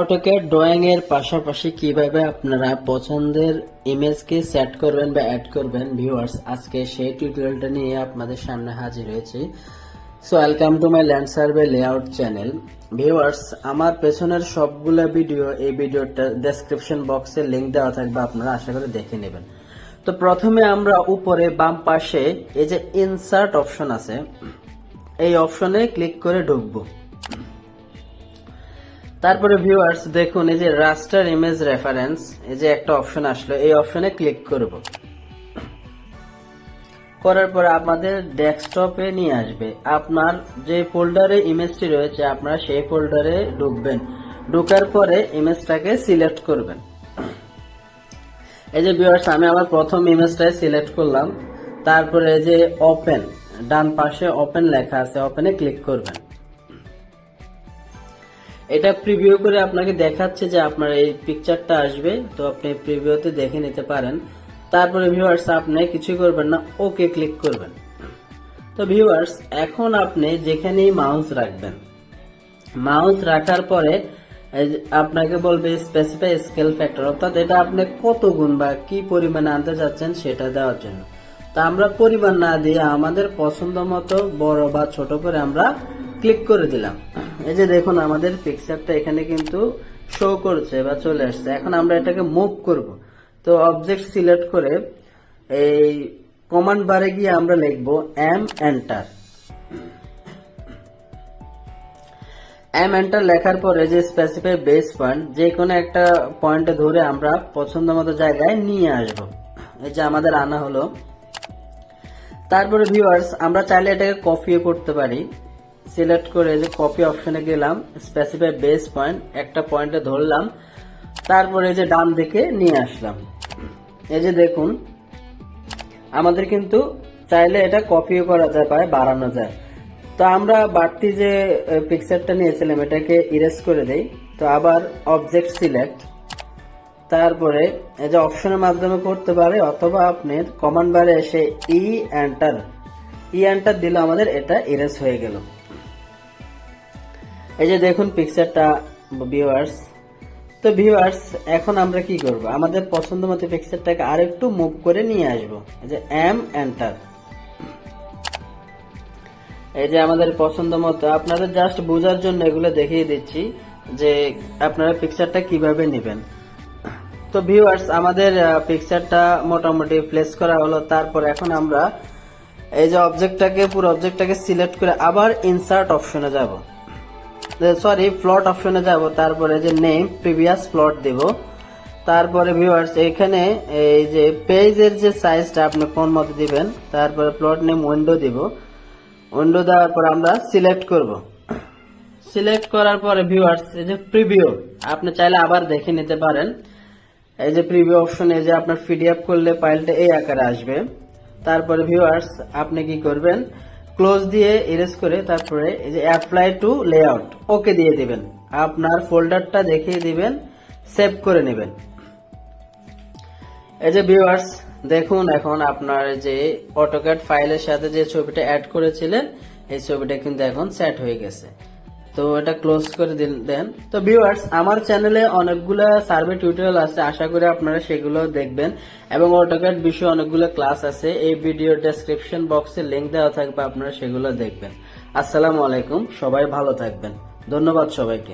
AutoCAD drawing এর পাশাপাশি কীভাবে আপনারা পছন্দের ইমেজকে সেট করবেন বা অ্যাড করবেন ভিউয়ার্স আজকে সেই টিউটোরিয়ালটা নিয়ে আপনাদের সামনে হাজির হয়েছি। So welcome to my land survey layout channel viewers আমার পেছনের সবগুলো ভিডিও এই ভিডিওটা ডেসক্রিপশন বক্সে লিংক দেওয়া থাকবে, আপনারা আশা করে দেখে নেবেন। তো প্রথমে আমরা উপরে বাম পাশে এই যে ইনসার্ট অপশন আছে, এই অপশনে ক্লিক করে ঢুকবো। তারপরে ভিউয়ার্স দেখুন, এই যে রাস্টার ইমেজ রেফারেন্স এই যে একটা অপশন আসলো, এই অপশনে ক্লিক করব। করার পর আমাদের ডেস্কটপে নিয়ে আসবে। আপনার যে ফোল্ডারে ইমেজটি রয়েছে, আপনারা সেই ফোল্ডারে ঢুকবেন। ঢোকার পরে ইমেজটাকে সিলেক্ট করবেন। এই যে ভিউয়ার্স আমি আমার প্রথম ইমেজটাই সিলেক্ট করলাম। তারপরে এই যে ওপেন ডান পাশে ওপেন লেখা আছে ওপেনে ক্লিক করবেন। এটা প্রিভিউ করে আপনাকে দেখাচ্ছে যে আপনার এই পিকচারটা আসবে, তো আপনি প্রিভিউতে দেখে নিতে পারেন। তারপরে ভিউয়ার্স আপনি কিছুই করবেন না ওকে ক্লিক করবেন। তো ভিউয়ার্স এখন আপনি যেখানেই মাউস রাখবেন মাউস রাখার পরে আপনাকে বলবে স্পেসিফাই স্কেল ফ্যাক্টর অর্থাৎ এটা আপনি কত গুণ বা কি পরিমাণে আনতে চাচ্ছেন সেটা দেওয়ার জন্য। তা আমরা পরিমাণ না দিয়ে আমাদের পছন্দ মতো বড় বা ছোট করে আমরা ক্লিক করে দিলাম। এই যে দেখুন, আমাদের পিকচারটা এখানে কিন্তু শো করছে বা চলে আসছে। এখন আমরা এটাকে মুভ করব। তো অবজেক্ট সিলেক্ট করে এই কমান্ড বারে গিয়ে আমরা লিখব এম এন্টার এম এন্টার লেখার পরে যে স্পেসিফাই বেস পয়েন্ট যে কোনো একটা পয়েন্টে ধরে আমরা পছন্দ মতো জায়গায় নিয়ে আসব। এই যে আমাদের আনা হলো। তারপরে ভিউয়ার্স আমরা চাইলে এটাকে কপিও করতে পারি। সিলেক্ট করে যে কপি অপশনে গেলাম স্পেসিফাই বেস পয়েন্ট একটা পয়েন্টে ধরলাম, তারপরে যে ডান দিকে নিয়ে আসলাম। এই যে দেখুন, আমাদের কিন্তু চাইলে এটা কপিও করা যায় বা বাড়ানো যায়। তো আমরা বাড়তি যে পিকচারটা নিয়েছিলাম, এটাকে ইরেজ করে দেই। তো আবার অবজেক্ট সিলেক্ট তারপরে এই যে অপশনের মাধ্যমে করতে পারে, অথবা আপনি কমান্ড বারে এসে ই এন্টার ই এন্টার দিলে আমাদের এটা ইরেজ হয়ে গেল। এই যে দেখুন পিকচারটা ভিউয়ার্স তো ভিউয়ার্স এখন আমরা কি করব? আমাদের পছন্দ মতো পিকচারটাকে আরেকটু মুভ করে নিয়ে আসব। এই যে এম এন্টার এই যে আমাদের পছন্দ মতো, আপনাদের জাস্ট বোঝার জন্য এগুলো দেখিয়ে দিচ্ছি যে আপনারা পিকচারটা কীভাবে নেবেন। তো ভিউয়ার্স আমাদের পিকচারটা মোটামুটি প্লেস করা হলো। তারপর এখন আমরা এই যে অবজেক্টটাকে পুরো অবজেক্টটাকে সিলেক্ট করে আবার ইনসার্ট অপশনে যাব। সরি প্লট অপশনে যাব, তারপরে যে নেম প্রিভিয়াস প্লট দেব। তারপরে ভিউয়ার্স এখানে এই যে পেজের যে সাইজটা আপনি কোন মতো দিবেন, তারপরে প্লট নেম উইন্ডো দিব। উইন্ডো দেওয়ার পর আমরা সিলেক্ট করব। সিলেক্ট করার পরে ভিউয়ার্স এই যে প্রিভিউ আপনি চাইলে আবার দেখে নিতে পারেন। এই যে প্রিভিউ অপশন যে আপনার পিডিএফ করলে ফাইলটা এই আকারে আসবে। তারপরে ভিউয়ার্স আপনি কি করবেন ক্লোজ দিয়ে ইরেজ করে তারপরে এই যে অ্যাপ্লাই টু লেআউট ওকে দিয়ে দিবেন। আপনার ফোল্ডারটা দেখিয়ে দিবেন সেভ করে নেবেন। এই যে ভিউয়ার্স দেখুন এখন আপনার যে অটোক্যাট ফাইলের সাথে যে ছবিটা অ্যাড করেছিলেন, এই ছবিটা কিন্তু এখন সেট হয়ে গেছে। তো এটা ক্লোজ করে দিন- দেন। তো ভিউয়ার্স আমার চ্যানেলে অনেকগুলো সার্ভে টিউটোরিয়াল আছে, আশা করি আপনারা সেগুলো দেখবেন। এবং অটোক্যাট বিষয়ে অনেকগুলো ক্লাস আছে, এই ভিডিও ডেসক্রিপশন বক্সে লিংক দেওয়া থাকবে, আপনারা সেগুলো দেখবেন। আসসালামু আলাইকুম, সবাই ভালো থাকবেন। ধন্যবাদ সবাইকে।